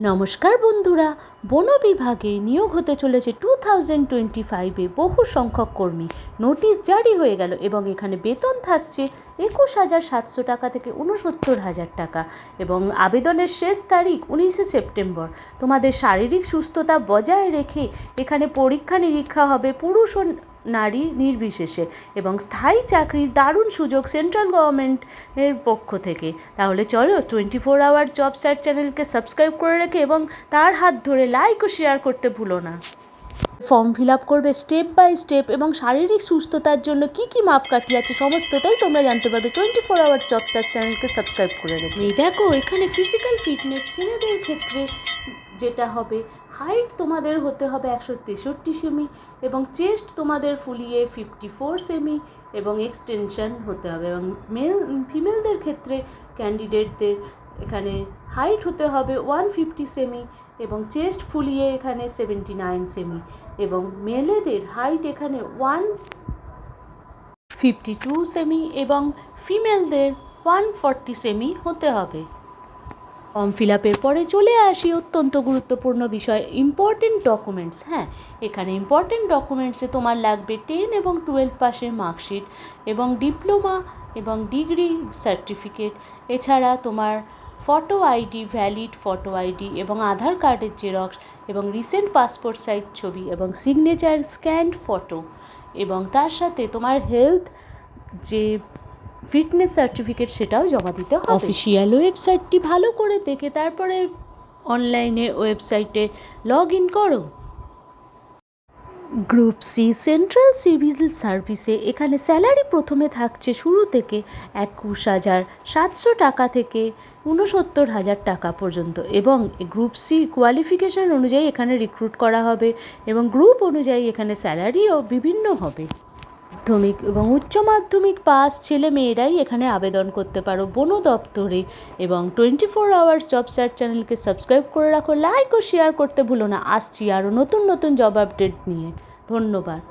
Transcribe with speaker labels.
Speaker 1: নমস্কার বন্ধুরা, বন বিভাগে নিয়োগ হতে চলেছে টু থাউজেন্ড টোয়েন্টি ফাইভে বহু সংখ্যক কর্মী। নোটিশ জারি হয়ে গেল এবং এখানে বেতন থাকছে একুশ হাজার সাতশো টাকা থেকে উনসত্তর হাজার টাকা এবং আবেদনের শেষ তারিখ উনিশে সেপ্টেম্বর। তোমাদের শারীরিক সুস্থতা বজায় রেখে এখানে পরীক্ষা নিরীক্ষা হবে পুরুষ ও নারী নির্বিশেষে এবং স্থায়ী চাকরির দারুণ সুযোগ সেন্ট্রাল গভর্নমেন্টের পক্ষ থেকে। তাহলে চলো twenty four hour job search চ্যানেলকে সাবস্ক্রাইব করে রেখে এবং তার হাত ধরে লাইক ও শেয়ার করতে ভুলো না। ফর্ম ফিল আপ করবে স্টেপ বাই স্টেপ এবং শারীরিক সুস্থতার জন্য কি কি মাপকাঠি আছে সমস্তটাই তোমরা জানতে পারবে twenty four hour job search চ্যানেলকে সাবস্ক্রাইব করে রেখে। দেখো, এখানে ফিজিক্যাল ফিটনেস ছেলেদের ক্ষেত্রে যেটা হবে হাইট তোমাদের হতে হবে একশো তেষট্টি সেমি এবং চেস্ট তোমাদের ফুলিয়ে ফিফটি ফোর সেমি এবং এক্সটেনশন হতে হবে এবং মেল ফিমেলদের ক্ষেত্রে ক্যান্ডিডেটদের এখানে হাইট হতে হবে ওয়ান ফিফটি সেমি এবং চেস্ট ফুলিয়ে এখানে সেভেন্টি নাইন সেমি এবং মেলেদের হাইট এখানে ওয়ান ফিফটি টু সেমি এবং ফিমেলদের ওয়ান ফর্টি সেমি হতে হবে। ফর্ম ফিল আপের পরে চলে আসি অত্যন্ত গুরুত্বপূর্ণ বিষয় ইম্পর্টেন্ট ডকুমেন্টস হ্যাঁ। এখানে ইম্পর্টেন্ট ডকুমেন্টসে তোমার লাগবে টেন এবং টুয়েলভ পাসের মার্কশিট এবং ডিপ্লোমা এবং ডিগ্রি সার্টিফিকেট এছাড়া তোমার photo ID valid photo ID এবং আধার কার্ডের জেরক্স এবং রিসেন্ট পাসপোর্ট সাইজ ছবি এবং সিগনেচার স্ক্যান্ড ফটো এবং তার সাথে তোমার হেলথ যে ফিটনেস সার্টিফিকেট সেটাও জমা দিতে হবে। অফিসিয়াল ওয়েবসাইটটি ভালো করে দেখে তারপরে অনলাইনে ওয়েবসাইটে লগ ইন করো। গ্রুপ সি সেন্ট্রাল সিভিল সার্ভিসে এখানে স্যালারি প্রথমে থাকছে শুরু থেকে একুশ হাজার সাতশো টাকা থেকে ঊনসত্তর হাজার টাকা পর্যন্ত এবং গ্রুপ সি কোয়ালিফিকেশান অনুযায়ী এখানে রিক্রুট করা হবে এবং গ্রুপ অনুযায়ী এখানে স্যালারিও বিভিন্ন হবে। মাধ্যমিক এবং উচ্চ মাধ্যমিক পাস ছেলে মেয়েরাই এখানে আবেদন করতে পারো বন দপ্তরে। এবং twenty four hours job search চ্যানেলকে সাবস্ক্রাইব করে রাখো লাইক ও শেয়ার করতে ভুলো না। আসছি আরও নতুন নতুন জব আপডেট নিয়ে। ধন্যবাদ।